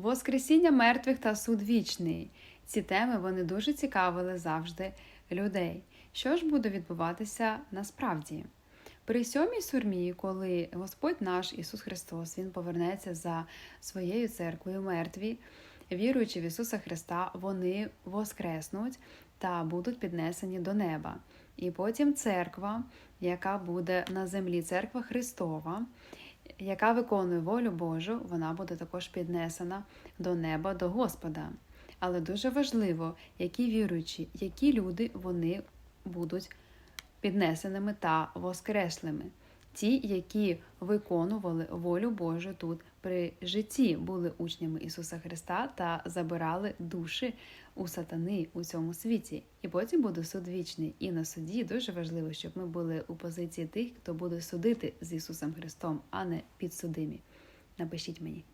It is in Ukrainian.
Воскресіння мертвих та суд вічний. Ці теми вони дуже цікавили завжди людей. Що ж буде відбуватися насправді? При сьомій сурмі, коли Господь наш Ісус Христос Він повернеться за своєю церквою мертві, віруючи в Ісуса Христа, вони воскреснуть та будуть піднесені до неба. І потім церква, яка буде на землі, церква Христова, яка виконує волю Божу, вона буде також піднесена до неба, до Господа. Але дуже важливо, які віруючі, які люди вони будуть піднесеними та воскреслими. Ті, які виконували волю Божу тут при житті, були учнями Ісуса Христа та забирали душі у сатани у цьому світі. І потім буде суд вічний. І на суді дуже важливо, щоб ми були у позиції тих, хто буде судити з Ісусом Христом, а не підсудимі. Напишіть мені.